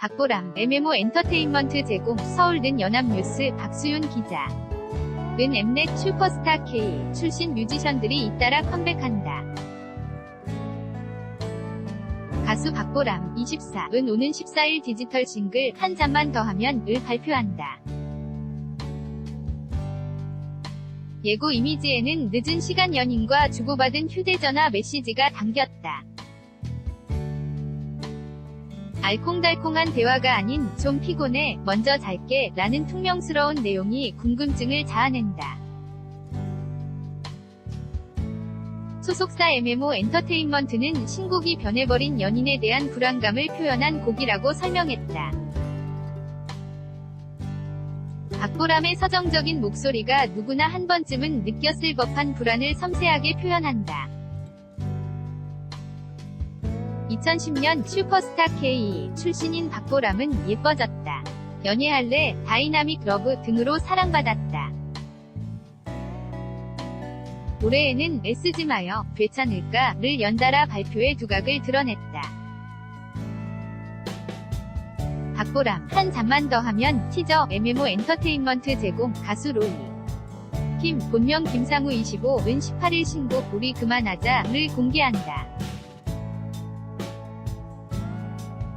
박보람, MMO 엔터테인먼트 제공, 서울는 연합뉴스 박수윤 기자. 은 엠넷 슈퍼스타 K 출신 뮤지션들이 잇따라 컴백한다. 가수 박보람 24 은 오는 14일 디지털 싱글 한 잔만 더 하면 을 발표한다. 예고 이미지에는 늦은 시간 연인과 주고받은 휴대전화 메시지가 담겼다. 알콩달콩한 대화가 아닌 좀 피곤해 먼저 잘게 라는 퉁명스러운 내용이 궁금증을 자아낸다. 소속사 MMO 엔터테인먼트는 신곡이 변해버린 연인에 대한 불안감을 표현한 곡이라고 설명했다. 박보람의 서정적인 목소리가 누구나 한 번쯤은 느꼈을 법한 불안을 섬세하게 표현한다. 2010년 슈퍼스타 K 출신인 박보람은 예뻐졌다. 연애할래, 다이나믹 러브 등으로 사랑받았다. 올해에는 애쓰지 마요, 괜찮을까를 연달아 발표해 두각을 드러냈다. 박보람, 한 잔만 더 하면 티저 MMO 엔터테인먼트 제공 가수 로이. 김, 본명 김상우 25 은 18일 신곡 우리 그만하자를 공개한다.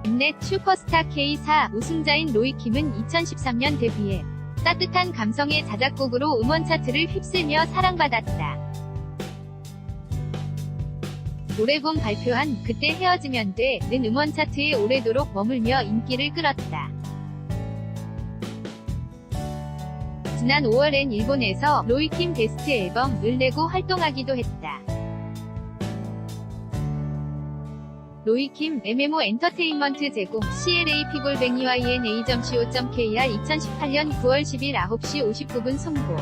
넷 슈퍼스타 K4 우승자인 로이킴은 2013년 데뷔해 따뜻한 감성의 자작곡으로 음원 차트를 휩쓸며 사랑받았다. 올해 봄 발표한 그때 헤어지면 돼는 음원 차트에 오래도록 머물며 인기를 끌었다. 지난 5월엔 일본에서 로이킴 베스트 앨범을 내고 활동하기도 했다. 로이킴 MMO 엔터테인먼트 제공 CLA 피골뱅이와 ENA.co.kr 2018년 9월 10일 9시 59분 송고